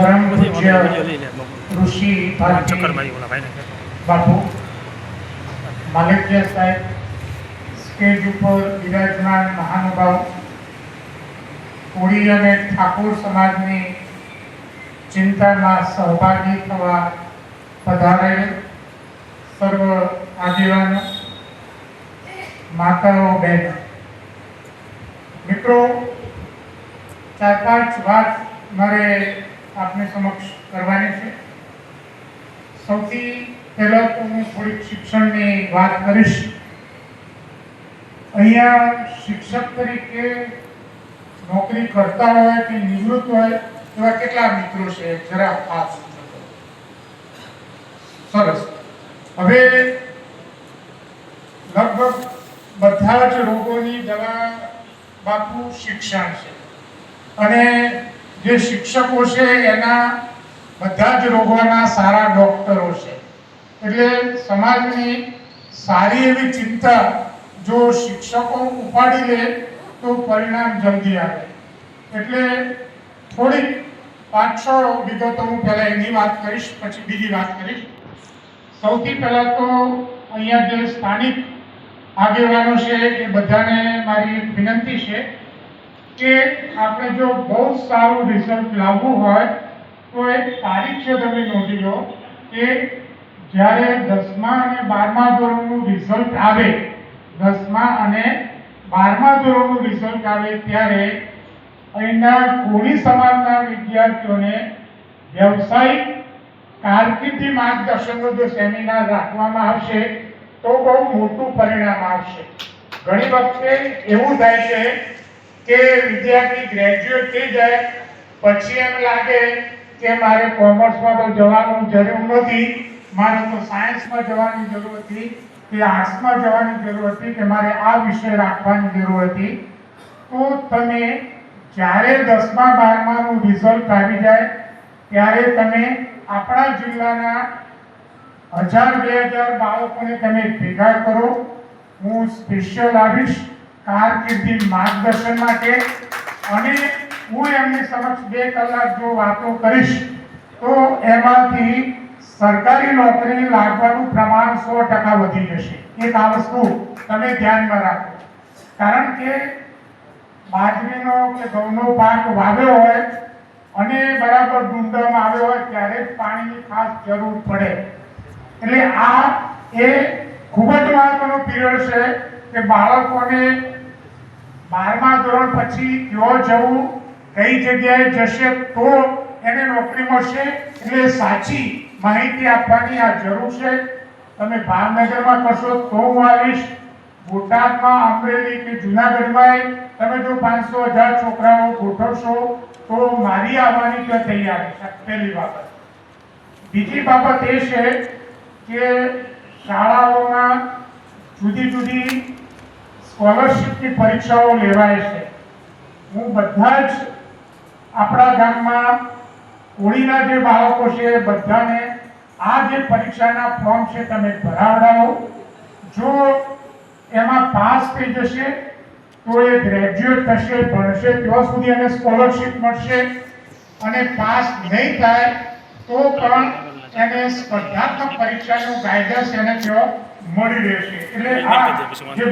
પરમ પૂજ્ય ઋષિ ભારતી બાપુ માલિકિયા સાહેબ સ્ટેજ ઉપર બિરાજમાન મહાનુભાવ કોળી અને ઠાકોર સમાજની ચિંતામાં સહભાગી થવા પધારેલ સર્વ આગેવાનો માતાઓ બહેનો. મિત્રો ચાર પાંચ વાત મારે આપને સમક્ષ કરવાની છે. સૌથી પહેલા તો હું થોડીક શિક્ષણની વાત કરીશ. અહીંયા શિક્ષક તરીકે નોકરી કરતા હોય કે નિવૃત્ત હોય એવા કેટલા મિત્રો છે? જરા ખાસ સરસ. હવે લગભગ બધા જ રોગોની દવા બાપુ શિક્ષણ છે. અને જે શિક્ષકો છે એના બધા જ રોગોના સારા ડોક્ટરો છે. એટલે સમાજની સારી એવી ચિંતા જો શિક્ષકો ઉપાડી લે તો પરિણામ જલ્દી આવે. એટલે થોડીક પાંચ છ વિગતો હું પહેલાં એની વાત કરીશ, પછી બીજી વાત કરીશ. સૌથી પહેલાં તો અહીંયા જે સ્થાનિક આગેવાનો છે એ બધાને મારી વિનંતી છે કે આપણે જો બહુ સારું રિઝલ્ટ લાવવું હોય, તો એક તારીખ છે તમે નોંધી લો કે જ્યારે દસમા અને બારમા ધોરણનું રિઝલ્ટ આવે, દસમા અને બારમા ધોરણનું રિઝલ્ટ આવે ત્યારે અહીંના કોળી સમાજના વિદ્યાર્થીઓને વ્યવસાયિક કારકિર્દી માર્ગદર્શનનો જો સેમિનાર રાખવામાં આવશે, તો બહુ મોટું પરિણામ આવશે. ઘણી વખતે એવું થાય છે કે વિદ્યાર્થી ગ્રેજ્યુએટ થઈ જાય, પછી એમ લાગે કે મારે કોમર્સમાં તો જવાનું જરૂર નથી, મારે તો સાયન્સમાં જવાની જરૂર હતી, કે આર્ટ્સમાં જવાની જરૂર હતી, કે મારે આ વિષય રાખવાની જરૂર હતી. તો તમે જ્યારે દસમા, બારમાનું રિઝલ્ટ આવી જાય, ત્યારે તમે આપણા જિલ્લાના હજાર, બે હજાર બાળકોને તમે ભેગા કરો. હું સ્પેશિયલ આવીશ. કારકિર્દી માર્ગદર્શન માટે અને હું એમની સમક્ષ બે કલાક જો વાતો કરીશ, તો એમાંથી સરકારી નોકરી લાગવાનું પ્રમાણ સો ટકા વધી જશે. એક આ વસ્તુ તમે ધ્યાનમાં રાખો. કારણ કે બાજરીનો કે ઘઉંનો પાક વાવ્યો હોય અને બરાબર ડુંડામાં આવ્યો હોય ત્યારે જ પાણીની ખાસ જરૂર પડે. એટલે આ એ ખૂબ જ મહત્વનો પીરિયડ છે કે બાળકોને બારમા ધોરણ પછી કયો જવું, કઈ જગ્યાએ જશે તો એને નોકરી મળશે. એટલે સાચી માહિતી આપવાની આ જરૂર છે. તમે ભાવનગરમાં કરશો તો હું આવીશ. બોટાદમાં અમરેલી કે જુનાગઢમાં તમે જો પાંચસો હજાર છોકરાઓ ગોઠવશો, તો મારી આવવાની તો તૈયારી પહેલી બાબત. બીજી બાબત એ છે કે શાળાઓમાં જુદી જુદી સ્કોલરશિપની પરીક્ષાઓ લેવાય છે. હું બધા જ આપણા ગામમાં હોળીના જે બાળકો છે, બધાને આ જે પરીક્ષાના ફોર્મ છે, તમે ભરાવડાવો. જો એમાં પાસ થઈ જશે, તો એ ગ્રેજ્યુએટ થશે, ભણશે, ત્યાં સુધી એને સ્કોલરશિપ મળશે. અને પાસ નહીં થાય, તો પણ એને સ્પર્ધાત્મક પરીક્ષાનું ગાઈડન્સ એને ત્યાં મળી રહેશે. એટલે આ જે